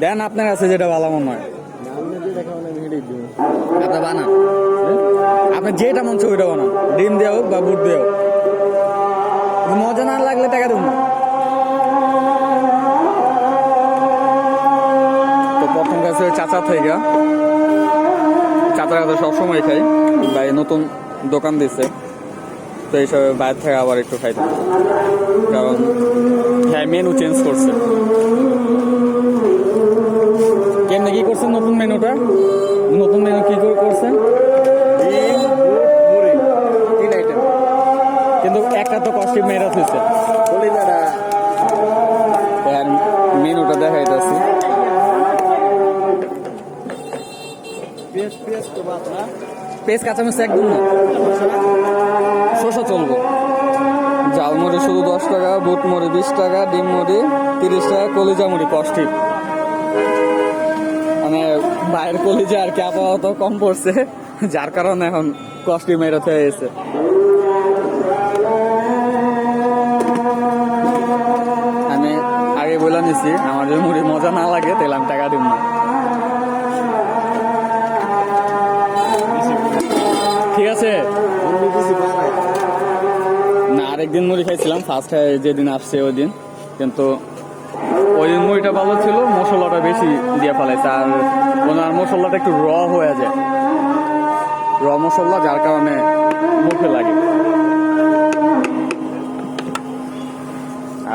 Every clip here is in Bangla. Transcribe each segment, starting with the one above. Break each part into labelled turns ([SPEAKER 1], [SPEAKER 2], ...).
[SPEAKER 1] দেন আপনার কাছে যেটা ভালো মনে হয়।
[SPEAKER 2] আপনি
[SPEAKER 1] বানান। আপনি যেটা মন চায় ওইটা বানান। ডিম দিয়ে হোক বা বুট দিয়ে হোক। মজা না লাগলে টাকা দেবো তো প্রথম কাছে চাচা থেকে। চাচার কাছে সবসময় খাই। ভাই নতুন দোকান দিছে। তো এইসব বাইরে থেকে আবার একটু খাইতে। কারণ হ্যাঁ মেনু চেঞ্জ করছে। করছেন নতুন মেনুটা? নতুন মেনু কি করে করছেন কিন্তু একটা তো কষ্টি মেয়েরা হয়েছে মেনুটা
[SPEAKER 2] বাদ না।
[SPEAKER 1] পেঁয়াজ কাঁচামরিচ একদম না? শসা চলবো। জালমুড়ি শুধু দশ টাকা বুট মুড়ি বিশ টাকা ডিম মুড়ি তিরিশ টাকা কলিজা মুড়ি কষ্টি মানে বাইরের কলিজা আর কি আপাতত কম পড়ছে, যার কারণে এখন মেয়েরা হয়ে গেছে। আমি আগে বলে নিছি, আমার যদি মুড়ি মজা না লাগে, তাহলে আমি টাকা দিব না। ঠিক আছে। না, আরেকদিন মুড়ি খাইছিলাম ফার্স্ট যেদিন আসছে ওই দিন কিন্তু ওই দিন মুড়িটা ভালো ছিল, মশলাটা বেশি দিয়ে ফেলাইছে, আর ওনার মশলাটা একটু র হয়ে যায়। র মশলা, যার কারণে মুখে লাগে।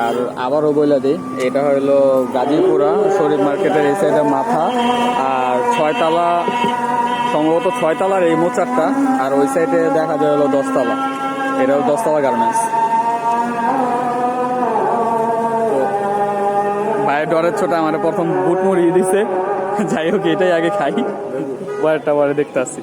[SPEAKER 1] আর আবারও বলে দিই, এটা হলো গাজীপুরা শরীফ মার্কেটের এই সাইডে মাথা, আর ছয়তলা সম্ভবত ছয়তলার এই মোচারটা, আর ওই সাইডে দেখা যায় হলো দশতলা এটা হলো দশতলা গার্মেন্টস ডরের ছোট আমার প্রথম বুট মরিয়ে দিছে। যাই হোক, এটাই আগে খাই। ওয়ারটা ওয়ারে দেখতে আসি